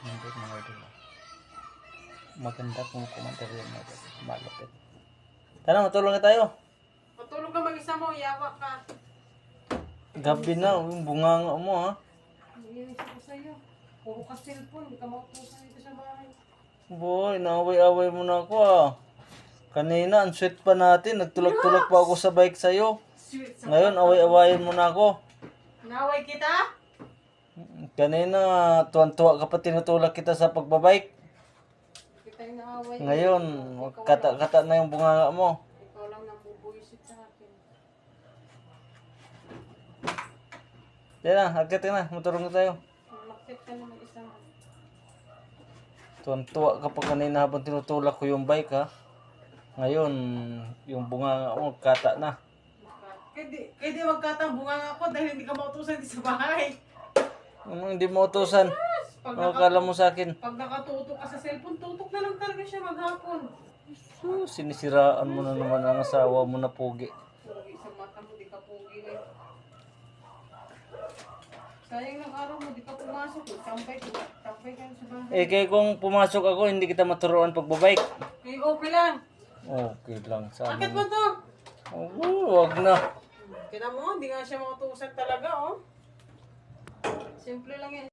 Hindi mga idol. Maganda kung kumantar yun mga idol. Malapit. Tara, matulong na tayo. Matulog ka mag-isa mo, yawa ka. Gabi na, yung bunganga mo ha. Iinis ako sa'yo. Puro ka cellphone, hindi ka mautusan dito sa bahay. Boy, naaway-away mo na ako ah. Kanina, ang sweet pa natin. Nagtulak-tulak pa ako sa bike sa'yo. Sweet sa... Ngayon, away-awayin mo na ako. Naway kita? Kanina, tuwan-tuwa ka pa tinutulak kita sa pagbabike. Hindi yung naaway. Ngayon, kata-kata na yung bunganga mo. Ikaw lang nang bubuisit sa akin. Yan na, agad na. Matulong na tayo. Malakit ka na mag-isa mo. Tuwan-tuwa ka pa kanina habang tinutulak ko yung bike ha. Ngayon, yung bunganga mo, kata na. Kaya kaya di magkatambungan ako dahil hindi ka mautusan sa bahay. Ano, hindi mo utusan. Pag, kala mo sa akin? pag nakatutok ka sa cellphone, tutok na lang talaga siya maghapon. So, sinisiraan mo na naman ang asawa mo na pugi. Pugi sa mata mo, di ka pugi eh. Sayang ng araw mo, di ka pumasok. Tampay ko. Tampay ka sa bahay. Eh, kaya kung pumasok ako, hindi kita maturuan pagbabike. Eh, okay lang. Okay lang, sana. Bakit mo to? Oo, wag na. Kita mo, hindi nga siya mautusan talaga, oh. Simple lang yan.